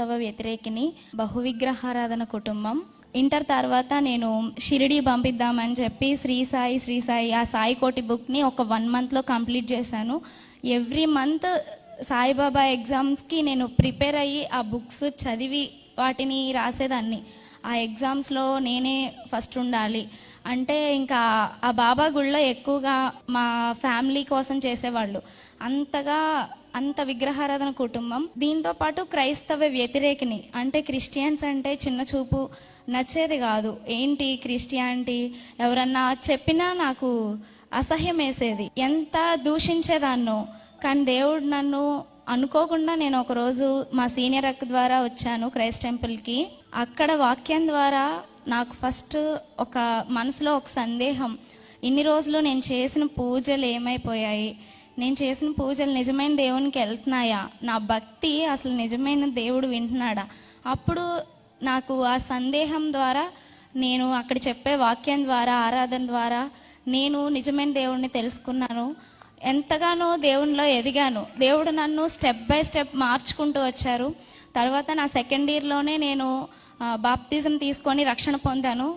క్రైస్తవ వ్యతిరేకిని బహువిగ్రహారాధన కుటుంబం. ఇంటర్ తర్వాత నేను షిరిడి పంపిద్దామని చెప్పి శ్రీ సాయి శ్రీ సాయి ఆ సాయి కోటి బుక్ని ఒక వన్ మంత్లో కంప్లీట్ చేశాను. ఎవ్రీ మంత్ సాయిబాబా ఎగ్జామ్స్కి నేను ప్రిపేర్ అయ్యి ఆ బుక్స్ చదివి వాటిని రాసేదాన్ని. ఆ ఎగ్జామ్స్లో నేనే ఫస్ట్ ఉండాలి. అంటే ఇంకా ఆ బాబా గుళ్ళో ఎక్కువగా మా ఫ్యామిలీ కోసం చేసేవాళ్ళు. అంతగా అంత విగ్రహారాధన కుటుంబం. దీంతో పాటు క్రైస్తవ వ్యతిరేకిని అంటే క్రిస్టియన్స్ అంటే చిన్న చూపు నచ్చేది కాదు. ఏంటి క్రిస్టియానిటీ? ఎవరన్నా చెప్పినా నాకు అసహ్యం వేసేది ఎంత దూషించేదాన్నో కానీ దేవుడు నన్ను అనుకోకుండా నేను ఒకరోజు మా సీనియర్ అక్క ద్వారా వచ్చాను క్రైస్ట్ టెంపుల్కి అక్కడ వాక్యం ద్వారా నాకు ఫస్ట్ ఒక మనసులో ఒక సందేహం. ఇన్ని రోజులు నేను చేసిన పూజలు ఏమైపోయాయి? నేను చేసిన పూజలు నిజమైన దేవునికి వెళ్తున్నాయా? నా భక్తి అసలు నిజమైన దేవుడు వింటున్నాడా? అప్పుడు నాకు ఆ సందేహం ద్వారా నేను అక్కడ చెప్పే వాక్యం ద్వారా ఆరాధన ద్వారా నేను నిజమైన దేవుణ్ణి తెలుసుకున్నాను. ఎంతగానో దేవునిలో ఎదిగాను. దేవుడు నన్ను స్టెప్ బై స్టెప్ మార్చుకుంటూ వచ్చారు. తర్వాత నా సెకండ్ ఇయర్లోనే నేను బాప్తిజం తీసుకొని రక్షణ పొందాను.